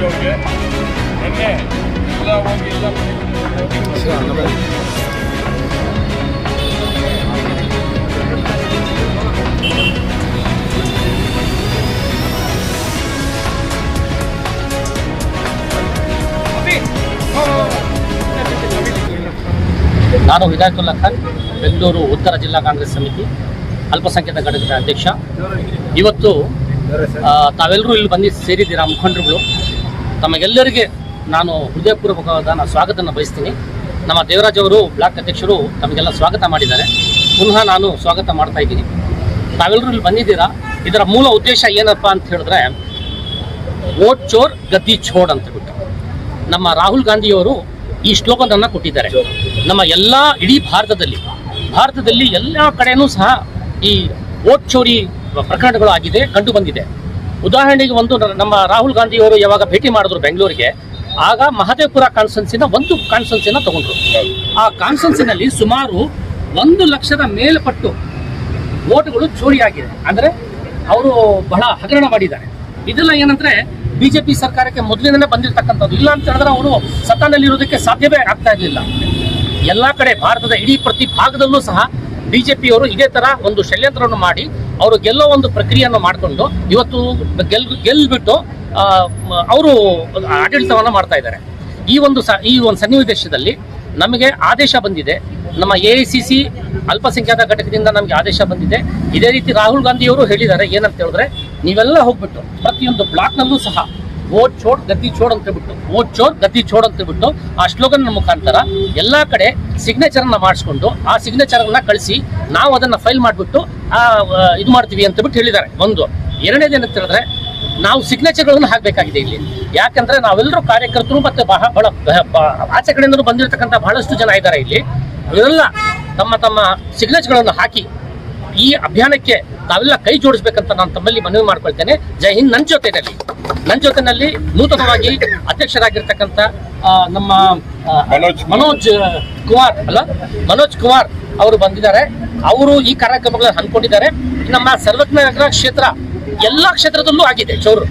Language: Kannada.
ನಿಮಗೆ ನಿನ್ನೆ ಎಲ್ಲ ಹೋಗಿ ಎಲ್ಲ ನಾನು ಹಿದಾಯತುಲ್ಲಾ ಖಾನ್, ಬೆಂಗಳೂರು ಉತ್ತರ ಜಿಲ್ಲಾ ಕಾಂಗ್ರೆಸ್ ಸಮಿತಿ, ಅಲ್ಪಸಂಖ್ಯಾತ ಘಟಕದ ಅಧ್ಯಕ್ಷ. ಇವತ್ತು ತಾವೆಲ್ಲರೂ ಇಲ್ಲಿ ಬಂದು ಸೇರಿದ್ದೀರಾ ಮುಖಂಡರುಗಳು? ತಮಗೆಲ್ಲರಿಗೆ ನಾನು ಹೃದಯಪೂರ್ವಕವಾದ ನಾನು ಸ್ವಾಗತವನ್ನು ಬಯಸ್ತೀನಿ. ನಮ್ಮ ದೇವರಾಜ್ ಅವರು, ಬ್ಲಾಕ್ ಅಧ್ಯಕ್ಷರು ತಮಗೆಲ್ಲ ಸ್ವಾಗತ ಮಾಡಿದ್ದಾರೆ. ಪುನಃ ನಾನು ಸ್ವಾಗತ ಮಾಡ್ತಾ ಇದ್ದೀನಿ. ತಾವೆಲ್ಲರೂ ಇಲ್ಲಿ ಬಂದಿದ್ದೀರಾ? ಇದರ ಮೂಲ ಉದ್ದೇಶ ಏನಪ್ಪ ಅಂತ ಹೇಳಿದ್ರೆ, ಓಟ್ ಚೋರ್ ಗದ್ದಿ ಛೋಡ್ ಅಂತ ಬಿಟ್ಟು ನಮ್ಮ ರಾಹುಲ್ ಗಾಂಧಿಯವರು ಈ ಶ್ಲೋಕನನ್ನು ಕೊಟ್ಟಿದ್ದಾರೆ. ನಮ್ಮ ಎಲ್ಲ ಇಡೀ ಭಾರತದಲ್ಲಿ ಭಾರತದಲ್ಲಿ ಎಲ್ಲ ಕಡೆಯೂ ಸಹ ಈ ಓಟ್ ಚೋರಿ ಪ್ರಕರಣಗಳು ಆಗಿದೆ, ಕಂಡು ಬಂದಿದೆ. ಉದಾಹರಣೆಗೆ ಒಂದು ನಮ್ಮ ರಾಹುಲ್ ಗಾಂಧಿಯವರು ಯಾವಾಗ ಭೇಟಿ ಮಾಡಿದ್ರು ಬೆಂಗಳೂರಿಗೆ, ಆಗ ಮಹದೇವಪುರ ಕಾನ್ಫರೆನ್ಸಿನ ಒಂದು ಕಾನ್ಫರೆನ್ಸಿನ ತಗೊಂಡ್ರು. ಆ ಕಾನ್ಫರೆನ್ಸಿನಲ್ಲಿ ಸುಮಾರು ಒಂದು ಲಕ್ಷದ ಮೇಲ್ಪಟ್ಟು ವೋಟ್ಗಳು ಚೋರಿಯಾಗಿದೆ ಅಂದ್ರೆ ಅವರು ಬಹಳ ಹಗರಣ ಮಾಡಿದ್ದಾರೆ. ಇದೆಲ್ಲ ಏನಂದ್ರೆ ಬಿಜೆಪಿ ಸರ್ಕಾರಕ್ಕೆ ಮೊದಲಿಂದಲೇ ಬಂದಿರತಕ್ಕಂಥದ್ದು ಇಲ್ಲ ಅಂತ ಹೇಳಿದ್ರೆ ಅವರು ಸತ್ತಾನಲ್ಲಿ ಇರೋದಕ್ಕೆ ಸಾಧ್ಯವೇ ಆಗ್ತಾ ಇರಲಿಲ್ಲ. ಎಲ್ಲ ಕಡೆ ಭಾರತದ ಇಡೀ ಪ್ರತಿ ಭಾಗದಲ್ಲೂ ಸಹ ಬಿಜೆಪಿಯವರು ಇದೇ ತರ ಒಂದು ಷಡ್ಯಂತ್ರವನ್ನು ಮಾಡಿ ಅವರು ಗೆಲ್ಲೋ ಒಂದು ಪ್ರಕ್ರಿಯೆಯನ್ನು ಮಾಡಿಕೊಂಡು ಇವತ್ತು ಗೆಲ್, ಗೆಲ್ಬಿಟ್ಟು ಅವರು ಆಡಳಿತವನ್ನು ಮಾಡ್ತಾ ಇದ್ದಾರೆ. ಈ ಒಂದು ಸ, ಈ ಒಂದು ಸನ್ನಿವೇಶದಲ್ಲಿ ನಮಗೆ ಆದೇಶ ಬಂದಿದೆ. ನಮ್ಮ ಎ ಅಲ್ಪಸಂಖ್ಯಾತ ಘಟಕದಿಂದ ನಮಗೆ ಆದೇಶ ಬಂದಿದೆ. ಇದೇ ರೀತಿ ರಾಹುಲ್ ಗಾಂಧಿಯವರು ಹೇಳಿದ್ದಾರೆ. ಏನಂತ ಹೇಳಿದ್ರೆ, ನೀವೆಲ್ಲ ಹೋಗ್ಬಿಟ್ಟು ಪ್ರತಿಯೊಂದು ಬ್ಲಾಕ್ನಲ್ಲೂ ಸಹ ವೋಟ್ ಚೋಡ್, ಗತಿ ಚೋಡ್ ಅಂತ ಬಿಟ್ಟು ಚೋರ್ ಗತಿ ಚೋಡ್ ಅಂತ ಬಿಟ್ಟು ಆ ಸ್ಲೋಗನ್ ಮುಖಾಂತರ ಎಲ್ಲಾ ಕಡೆ ಸಿಗ್ನೇಚರ್ ಅನ್ನ ಮಾಡಿಸ್ಕೊಂಡು ಆ ಸಿಗ್ನೇಚರ್ ಅನ್ನ ಕಳಿಸಿ ನಾವು ಅದನ್ನ ಫೈಲ್ ಮಾಡಿಬಿಟ್ಟು ಇದು ಮಾಡ್ತೀವಿ ಅಂತ ಬಿಟ್ಟು ಹೇಳಿದ್ದಾರೆ. ಒಂದು. ಎರಡನೇದೇನಂತ ಹೇಳಿದ್ರೆ ನಾವು ಸಿಗ್ನೇಚರ್ಗಳನ್ನು ಹಾಕಬೇಕಾಗಿದೆ ಇಲ್ಲಿ. ಯಾಕಂದ್ರೆ ನಾವೆಲ್ಲರೂ ಕಾರ್ಯಕರ್ತರು ಮತ್ತೆ ಬಹ ಬಹಳ ಆಚೆ ಕಡೆಯಿಂದಲೂ ಬಂದಿರತಕ್ಕಂಥ ಬಹಳಷ್ಟು ಜನ ಇದ್ದಾರೆ ಇಲ್ಲಿ. ಇವರೆಲ್ಲ ತಮ್ಮ ತಮ್ಮ ಸಿಗ್ನೇಚರ್ಗಳನ್ನು ಹಾಕಿ ಈ ಅಭಿಯಾನಕ್ಕೆ ತಾವೆಲ್ಲ ಕೈ ಜೋಡಿಸ್ಬೇಕಂತ ನಾನು ತಮ್ಮಲ್ಲಿ ಮನವಿ ಮಾಡ್ಕೊಳ್ತೇನೆ. ಜೈ ಹಿಂದ್. ನನ್ನ ಜೊತೆನಲ್ಲಿ ನನ್ನ ಜೊತೆನಲ್ಲಿ ನೂತನವಾಗಿ ಅಧ್ಯಕ್ಷರಾಗಿರ್ತಕ್ಕಂಥ ನಮ್ಮ ಮನೋಜ್. ಕುಮಾರ್ ಅಲ್ಲ? ಮನೋಜ್ ಕುಮಾರ್ ಅವರು ಬಂದಿದ್ದಾರೆ. ಅವರು ಈ ಕಾರ್ಯಕ್ರಮಗಳನ್ನು ಹಮ್ಮಿಕೊಂಡಿದ್ದಾರೆ. ನಮ್ಮ ಸರ್ವಜ್ಞ ನಗರ ಕ್ಷೇತ್ರ ಎಲ್ಲಾ ಕ್ಷೇತ್ರದಲ್ಲೂ ಆಗಿದೆ. ಚೋರು.